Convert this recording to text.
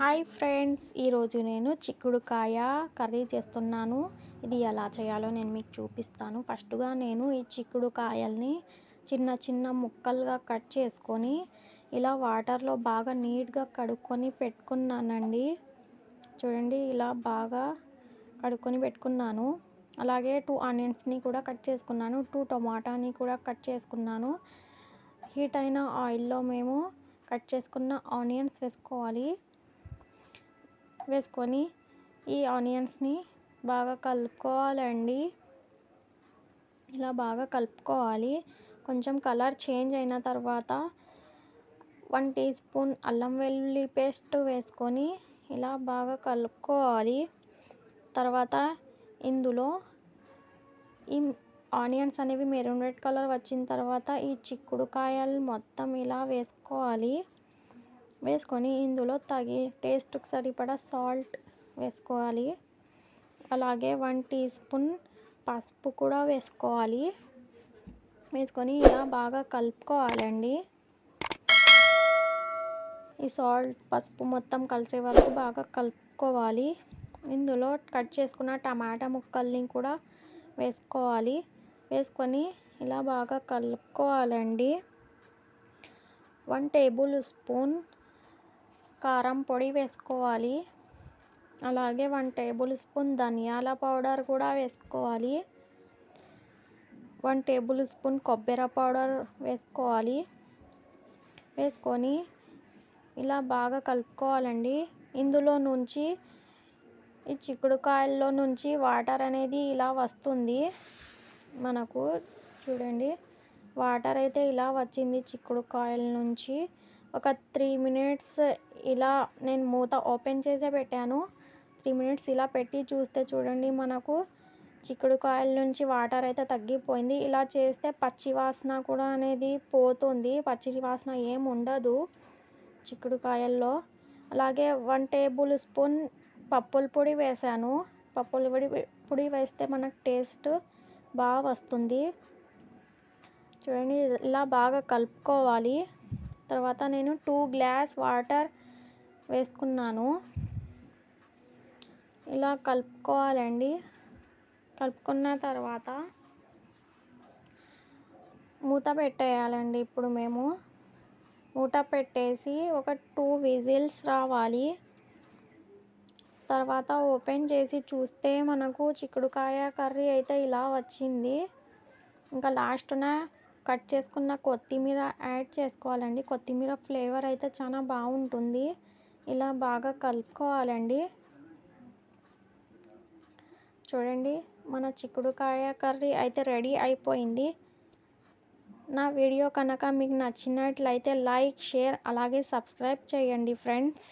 Hi friends ఈరోజు నేను చిక్కుడుకాయ కర్రీ చేస్తున్నాను. ఇది ఎలా చేయాలో నేను మీకు చూపిస్తాను. ఫస్ట్గా నేను ఈ చిక్కుడుకాయల్ని చిన్న చిన్న ముక్కలుగా కట్ చేసుకొని ఇలా వాటర్లో బాగా నీట్గా కడుక్కొని పెట్టుకున్నానండి. చూడండి ఇలా బాగా కడుక్కొని పెట్టుకున్నాను. అలాగే టూ ఆనియన్స్ని కూడా కట్ చేసుకున్నాను. టూ టొమాటాని కూడా కట్ చేసుకున్నాను. హీట్ అయిన ఆయిల్లో మేము కట్ చేసుకున్న ఆనియన్స్ వేసుకోవాలి. వేసుకొని ఈ ఆనియన్స్ని బాగా కలుపుకోవాలండి. ఇలా బాగా కలుపుకోవాలి. కొంచెం కలర్ చేంజ్ అయిన తర్వాత వన్ టీ స్పూన్ అల్లం వెల్లుల్లి పేస్ట్ వేసుకొని ఇలా బాగా కలుపుకోవాలి. తర్వాత ఇందులో ఈ ఆనియన్స్ అనేవి మెరూన్ రెడ్ కలర్ వచ్చిన తర్వాత ఈ చిక్కుడుకాయలు మొత్తం ఇలా వేసుకోవాలి. వేసుకొని ఇందులో తగి టేస్ట్కి సరిపడా సాల్ట్ వేసుకోవాలి. అలాగే వన్ టీ స్పూన్ పసుపు కూడా వేసుకోవాలి. వేసుకొని ఇలా బాగా కలుపుకోవాలండి. ఈ సాల్ట్ పసుపు మొత్తం కలిసే వరకు బాగా కలుపుకోవాలి. ఇందులో కట్ చేసుకున్న టమాటా ముక్కల్ని కూడా వేసుకోవాలి. వేసుకొని ఇలా బాగా కలుపుకోవాలండి. వన్ టేబుల్ స్పూన్ కారం పొడి వేసుకోవాలి. అలాగే వన్ టేబుల్ స్పూన్ ధనియాల పౌడర్ కూడా వేసుకోవాలి. వన్ టేబుల్ స్పూన్ కొబ్బరి పౌడర్ వేసుకోవాలి. వేసుకొని ఇలా బాగా కలుపుకోవాలండి. ఇందులో నుంచి ఈ చిక్కుడుకాయల్లో నుంచి వాటర్ అనేది ఇలా వస్తుంది. మనకు చూడండి వాటర్ అయితే ఇలా వచ్చింది చిక్కుడుకాయల నుంచి. ఒక త్రీ మినిట్స్ ఇలా నేను మూత ఓపెన్ చేసే పెట్టాను. త్రీ మినిట్స్ ఇలా పెట్టి చూస్తే చూడండి మనకు చిక్కుడుకాయల నుంచి వాటర్ అయితే తగ్గిపోయింది. ఇలా చేస్తే పచ్చి వాసన కూడా అనేది పోతుంది. పచ్చి వాసన ఏం ఉండదు చిక్కుడుకాయల్లో అలాగే వన్ టేబుల్ స్పూన్ పప్పుల పొడి వేసాను పప్పుల పొడి పొడి వేస్తే మనకు టేస్ట్ బాగా వస్తుంది. చూడండి ఇలా బాగా కలుపుకోవాలి. తర్వాత నేను టూ గ్లాస్ వాటర్ వేసుకున్నాను. ఇలా కలుపుకోవాలండి. కలుపుకున్న తర్వాత మూత పెట్టేయాలండి ఇప్పుడు మేము. మూత పెట్టేసి ఒక టూ విజిల్స్ రావాలి. తర్వాత ఓపెన్ చేసి చూస్తే మనకు చిక్కుడుకాయ కర్రీ అయితే ఇలా వచ్చింది. ఇంకా లాస్ట్న కట్ చేసుకున్న కొత్తిమీర యాడ్ చేసుకోవాలండి. కొత్తిమీర ఫ్లేవర్ అయితే చాలా బాగుంటుంది. ఇలా బాగా కలుపుకోవాలండి. చూడండి మన చిక్కుడుకాయ కర్రీ అయితే రెడీ అయిపోయింది. నా వీడియో కనుక మీకు నచ్చినట్లయితే లైక్ షేర్ అలాగే సబ్స్క్రైబ్ చేయండి ఫ్రెండ్స్.